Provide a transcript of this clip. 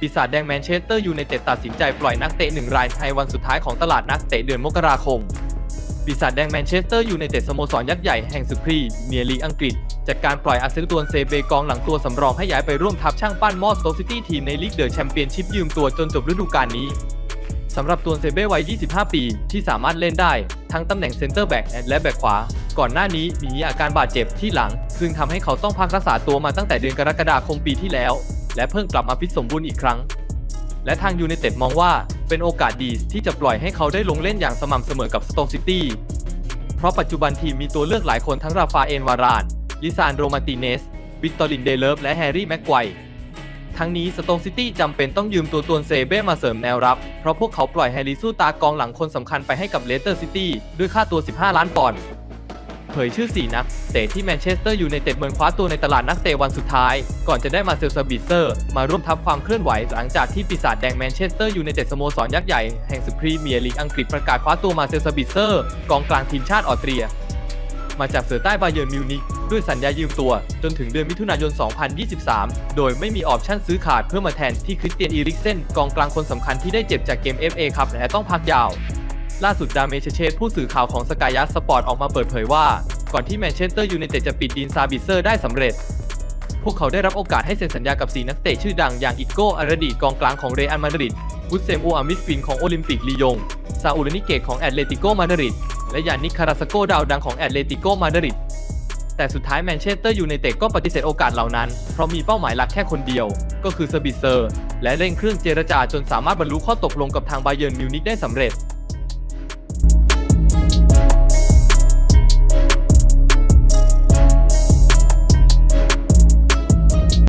ปีศาจแดงแมนเชสเตอร์ยูไนเต็ดตัดสินใจปล่อยนักเตะหนึ่งรายในวันสุดท้ายของตลาดนักเตะเดือนมกราคม ปีศาจแดงแมนเชสเตอร์ยูไนเต็ดสโมสรยักษ์ใหญ่แห่งสุพรีเมียร์ลีอังกฤษ จากการปล่อยอาเซนอลตวนเซเบกองหลังตัวสำรองให้ย้ายไปร่วมทัพช่างปั้นมอสโตซิตี้ทีมในลีกเดอะแชมเปี้ยนชิพยืมตัวจนจบฤดูกาลนี้สำหรับตัวเซเบ้วัย 25 ปี ที่สามารถเล่นได้ ทั้งตำแหน่งเซนเตอร์แบ็กและแบ็กขวา ก่อนหน้านี้มีอาการบาดเจ็บที่หลัง ซึ่งทำให้เขาต้องพักรักษาตัวมาตั้งแต่เดือนกรกฎาคมปีที่แล้ว และเพิ่งกลับมาฟิตสมบูรณ์อีกครั้ง และทางยูไนเต็ดมองว่าเป็นโอกาสดีที่จะปล่อยให้เขาได้ลงเล่นอย่างสม่ำเสมอกับสโตกซิตี้เพราะปัจจุบันทีมมีตัวเลือกหลายคนทั้งราฟาเอลวาราน ลิซานโรมาติเนส วิกตอรินเดเลฟและแฮร์รี่แม็กไกว์ทั้งนี้สโตงซิตี้จำเป็นต้องยืมตัวตวนเซเบ้มาเสริมแนวรับ เพราะพวกเขาปล่อยแฮร์รี่สู้ตากองหลังคนสำคัญไปให้กับเลสเตอร์ซิตี้ด้วยค่าตัว 15 ล้านปอนด์ เผยชื่อ 4 นักเตะที่แมนเชสเตอร์อยูไนเต็ดเมือนคว้าตัวในตลาดนักเตะวันสุดท้าย ก่อนจะได้มาเซลซาบิเซอร์ มาร่วมทับความเคลื่อนไหวหลังจากที่ปีศาจแดงแมนเชสเตอร์อยูไนเต็ดสโมสรยักษ์ใหญ่แห่งสุพรีเมียร์ลีกอังกฤษประกาศคว้าตัวมาเซลซาบิเซอร์กองกลางทีมชาติออสเตรีย มาจากเสือใต้บาเยิร์นมิวนิกด้วยสัญญายืมตัว จนถึงเดือนมิถุนายน 2023 โดยไม่มีออปชั่นซื้อขาดเพื่อมาแทนที่คริสเตียนอีริกเซนกองกลางคนสำคัญที่ได้เจ็บจากเกม FA ครับและต้องพักยาว ล่าสุดดามเมเชเชตผู้สื่อข่าวของสกาย s สปอร์ตออกมาเปิดเผยว่า ก่อนที่แมนเชสเตอร์ยูไนเต็ดจะปิดดีนซาบิเซอร์ได้สำเร็จ พวกเขาได้รับโอกาสให้เซ็นสัญญากับ4นักเตะชื่อดังอย่างอิโก้อารดีกองกลางของเรอัลมาดริดวุฒเซมอูอามิดฟินของโอลิมปิกลียง ซาอูลนิเกตของแอตเลติโกมาดริดและยานิคคาราสโกดาวดังของแอตเลติโกมาดริดแต่สุดท้ายแมนเชสเตอร์ยูไนเต็ดก็ปฏิเสธโอกาสเหล่านั้น เพราะมีเป้าหมายหลักแค่คนเดียว ก็คือซอร์บิเซอร์ และเร่งเครื่องเจรจาจนสามารถบรรลุข้อตกลงกับทางบาเยิร์นมิวนิกได้สำเร็จ